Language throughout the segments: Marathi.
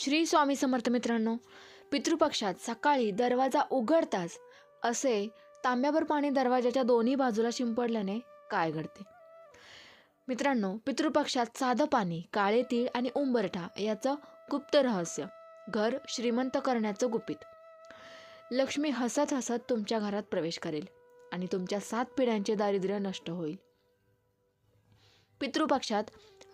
श्री स्वामी समर्थ मित्रांनो पितृपक्षात सकाळी दरवाजा उघडताच असे तांब्याभर पाणी दरवाजाच्या दोन्ही बाजूला शिंपडल्याने काय घडते? मित्रांनो पितृपक्षात साधं पाणी काळे तीळ आणि उंबरठा याचं गुप्त रहस्य घर श्रीमंत करण्याचं गुपित. लक्ष्मी हसत हसत तुमच्या घरात प्रवेश करेल आणि तुमच्या सात पिढ्यांचे दारिद्र्य नष्ट होईल. पितृपक्षात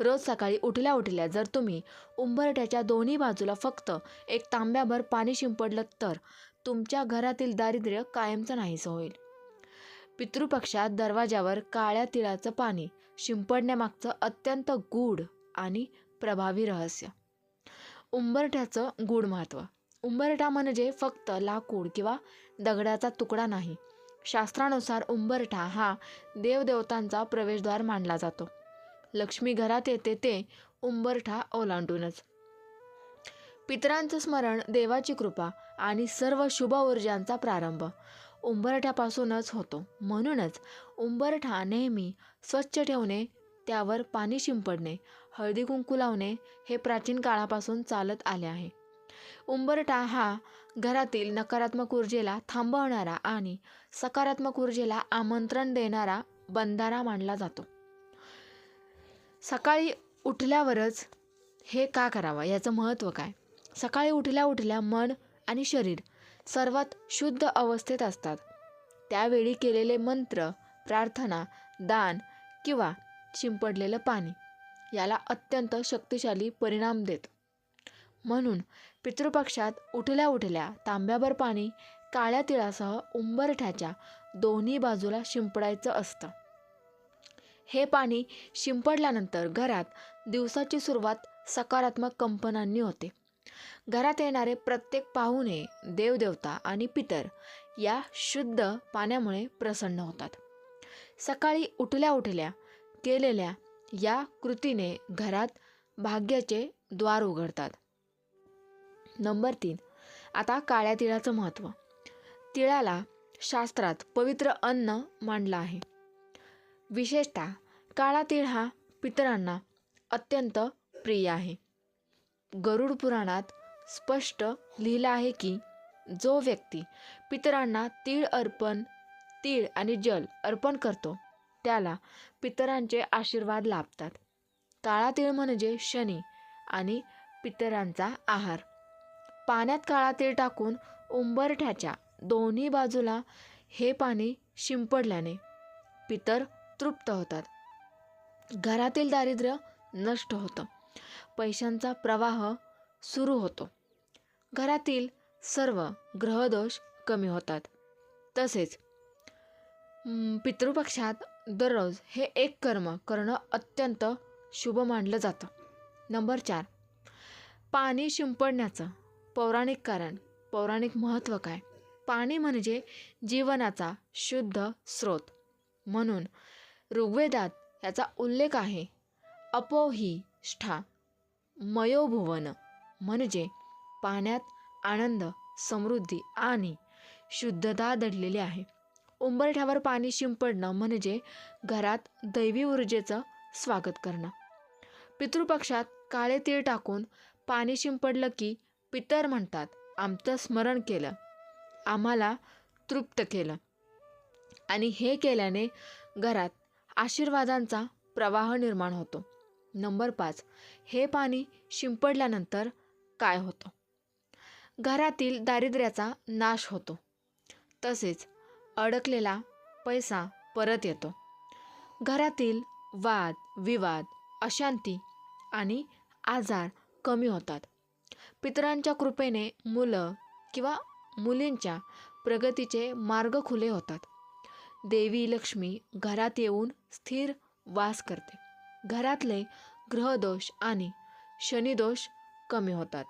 रोज सकाळी उठल्या उठल्या जर तुम्ही उंबरठ्याच्या दोन्ही बाजूला फक्त एक तांब्याभर पाणी शिंपडलं तर तुमच्या घरातील दारिद्र्य कायमचं नाहीसं होईल. पितृपक्षात दरवाजावर काळ्या तिळाचं पाणी शिंपडण्यामागचं अत्यंत गूढ आणि प्रभावी रहस्य. उंबरठ्याचं गूढ महत्त्व. उंबरठा म्हणजे फक्त लाकूड किंवा दगडाचा तुकडा नाही. शास्त्रानुसार उंबरठा हा देवदेवतांचा प्रवेशद्वार मानला जातो. लक्ष्मी घरात येते ते उंबरठा ओलांडूनच. पितरांचं स्मरण देवाची कृपा आणि सर्व शुभ ऊर्जांचा प्रारंभ उंबरठ्यापासूनच होतो. म्हणूनच उंबरठा नेहमी स्वच्छ ठेवणे त्यावर पाणी शिंपडणे हळदी कुंकू लावणे हे प्राचीन काळापासून चालत आले आहे. उंबरठा हा घरातील नकारात्मक ऊर्जेला थांबवणारा आणि सकारात्मक ऊर्जेला आमंत्रण देणारा बंधारा मानला जातो. सकाळी उठल्यावरच हे का करावं? याचं महत्त्व काय? सकाळी उठल्या उठल्या मन आणि शरीर सर्वात शुद्ध अवस्थेत असतात. त्यावेळी केलेले मंत्र प्रार्थना दान किंवा शिंपडलेलं पाणी याला अत्यंत शक्तिशाली परिणाम देत. म्हणून पितृपक्षात उठल्या उठल्या तांब्याभर पाणी काळ्या तिळासह उंबरठ्याच्या दोन्ही बाजूला शिंपडायचं असतं. हे पाणी शिंपडल्यानंतर घरात दिवसाची सुरुवात सकारात्मक कंपनांनी होते. घरात येणारे प्रत्येक पाहुणे देवदेवता आणि पितर या शुद्ध पाण्यामुळे प्रसन्न होतात. सकाळी उठल्या उठल्या केलेल्या या कृतीने घरात भाग्याचे द्वार उघडतात. नंबर तीन. आता काळ्या तिळाचं महत्त्व. तिळाला शास्त्रात पवित्र अन्न मांडलं आहे. विशेषतः काळा तीळ हा पितरांना अत्यंत प्रिय आहे. गरुड पुराणात स्पष्ट लिहिलं आहे की जो व्यक्ती पितरांना तीळ अर्पण तीळ आणि जल अर्पण करतो त्याला पितरांचे आशीर्वाद लाभतात. काळा तीळ म्हणजे शनी आणि पितरांचा आहार. पाण्यात काळा तीळ टाकून उंबरठ्याच्या दोन्ही बाजूला हे पाणी शिंपडल्याने पितर तृप्त होतात. घरातील दारिद्र्य नष्ट होतं. पैशांचा प्रवाह सुरू होतो. घरातील सर्व ग्रहदोष कमी होतात. तसेच पितृपक्षात दररोज हे एक कर्म करणं अत्यंत शुभ मानलं जातं. नंबर चार पाणी शिंपडण्याचं पौराणिक कारण पौराणिक महत्त्व काय? पाणी म्हणजे जीवनाचा शुद्ध स्रोत. म्हणून ऋग्वेदात याचा उल्लेख आहे. अपोही ष्ठा मयोभुवन म्हणजे पाण्यात आनंद समृद्धी आणि शुद्धता दडलेली आहे. उंबरठ्यावर पाणी शिंपडणं म्हणजे घरात दैवी ऊर्जेचं स्वागत करणं. पितृपक्षात काळे तीळ टाकून पाणी शिंपडलं की पितर म्हणतात आमचं स्मरण केलं. आम्हाला तृप्त केलं. आणि हे केल्याने घरात आशीर्वादांचा प्रवाह निर्माण होतो. नंबर पाच हे पाणी शिंपडल्यानंतर काय होतं? घरातील दारिद्र्याचा नाश होतो. तसेच अडकलेला पैसा परत येतो. घरातील वाद विवाद अशांती आणि आजार कमी होतात. पितरांच्या कृपेने मुलं किंवा मुलींच्या प्रगतीचे मार्ग खुले होतात. देवी लक्ष्मी घरात येऊन स्थिर वास करते. घरातले ग्रहदोष आणि शनिदोष कमी होतात.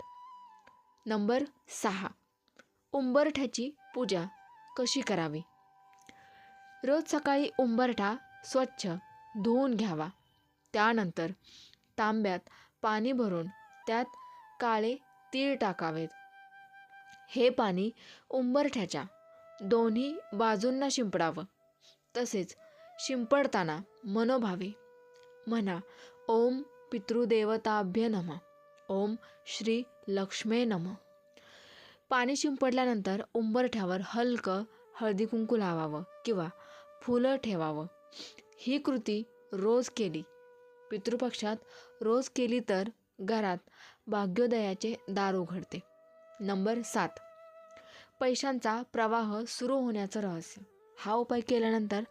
नंबर सहा. उंबरठ्याची पूजा कशी करावी? रोज सकाळी उंबरठा स्वच्छ धुवून घ्यावा. त्यानंतर तांब्यात पाणी भरून त्यात काळे तीळ टाकावेत. हे पाणी उंबरठ्याच्या दोन्ही बाजूंना शिंपडावं. तसेच शिंपडताना मनोभावे. म्हणा ओम पितृदेवताभ्य नम. ओम श्री लक्ष्मे नम. पाणी शिंपडल्यानंतर उंबरठ्यावर हलकं हळदी कुंकू लावावं किंवा फुलं ठेवावं. ही कृती रोज केली. पितृपक्षात रोज केली तर घरात भाग्योदयाचे दार उघडते. नंबर सात. पैशांचा प्रवाह सुरू होण्याचं रहस्य. हा उपाय केल्यानंतर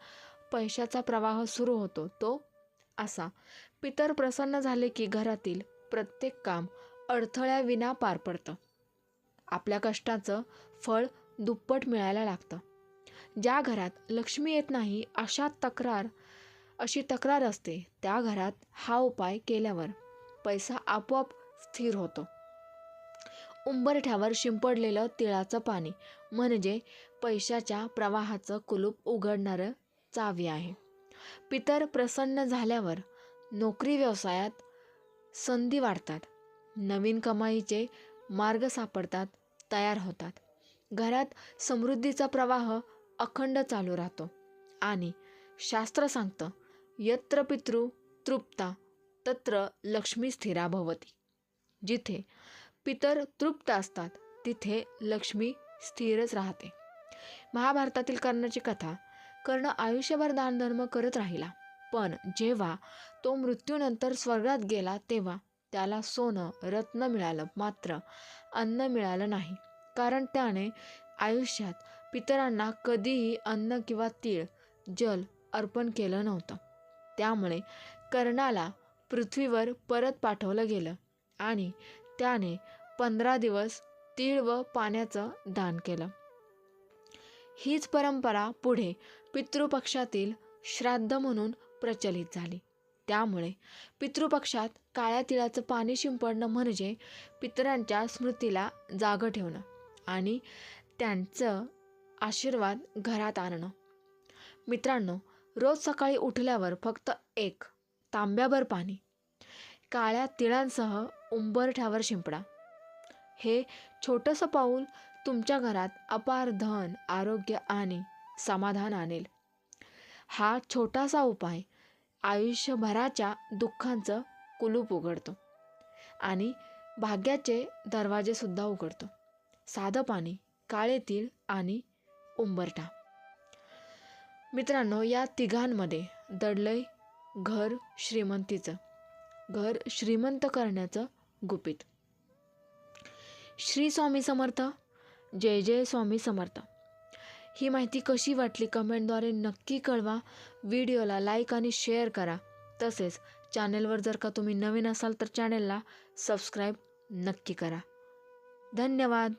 पैशाचा प्रवाह सुरू होतो. तो असा. पितर प्रसन्न झाले की घरातील प्रत्येक काम अडथळ्याविना पार पडतं. आपल्या कष्टाचं फळ दुप्पट मिळायला लागतं. ज्या घरात लक्ष्मी येत नाही अशा तक्रार अशी तक्रार असते त्या घरात हा उपाय केल्यावर पैसा आपोआप स्थिर होतो. उंबरठ्यावर शिंपडलेलं तिळाचं पाणी म्हणजे पैशाच्या प्रवाहाचं कुलूप उघडणारं चावी आहे. पितर प्रसन्न झाल्यावर नोकरी व्यवसायात संधी वाढतात. नवीन कमाईचे मार्ग सापडतात तयार होतात. घरात समृद्धीचा प्रवाह अखंड चालू राहतो. आणि शास्त्र सांगतं यत्र पितृ तृप्ता तत्र लक्ष्मी स्थिरा भवती जिथे पितर तृप्त असतात. तिथे लक्ष्मी स्थिरच राहते. महाभारतातील कर्णाची कथा कर्ण आयुष्यभर दानधर्म करत राहिला. पण जेव्हा तो मृत्यूनंतर स्वर्गात गेला तेव्हा त्याला सोनं रत्न मिळालं. मात्र अन्न मिळालं नाही. कारण त्याने आयुष्यात पितरांना कधीही अन्न किंवा तीळ जल अर्पण केलं नव्हतं. त्यामुळे कर्णाला पृथ्वीवर परत पाठवलं गेलं आणि त्याने पंधरा दिवस तीळ व पाण्याचं दान केलं. हीच परंपरा पुढे पितृपक्षातील श्राद्ध म्हणून प्रचलित झाली. त्यामुळे पितृपक्षात काळ्या तिळाचं पाणी शिंपडणं म्हणजे पितरांच्या स्मृतीला जागं ठेवणं आणि त्यांचं आशीर्वाद घरात आणणं. मित्रांनो रोज सकाळी उठल्यावर फक्त एक तांब्याभर पाणी काळ्या तिळांसह उंबरठ्यावर शिंपडा. हे छोटंसं पाऊल तुमच्या घरात अपार धन आरोग्य आणि समाधान आणेल. हा छोटासा उपाय आयुष्यभराच्या दुःखांचं कुलूप उघडतो आणि भाग्याचे दरवाजेसुद्धा उघडतो. साधं पाणी काळे तीळ आणि उंबरठा. मित्रांनो या तिघांमध्ये दडलंय घर श्रीमंतीचं. घर श्रीमंत करण्याचं गुपित. श्री स्वामी समर्थ जय जय स्वामी समर्थ. ही माहिती कशी वाटली कमेंटद्वारे नक्की कळवा. व्हिडिओला लाईक आणि शेअर करा. तसेच चॅनेलवर जर का तुम्ही नवीन असाल तर चॅनेलला सबस्क्राईब नक्की करा. धन्यवाद.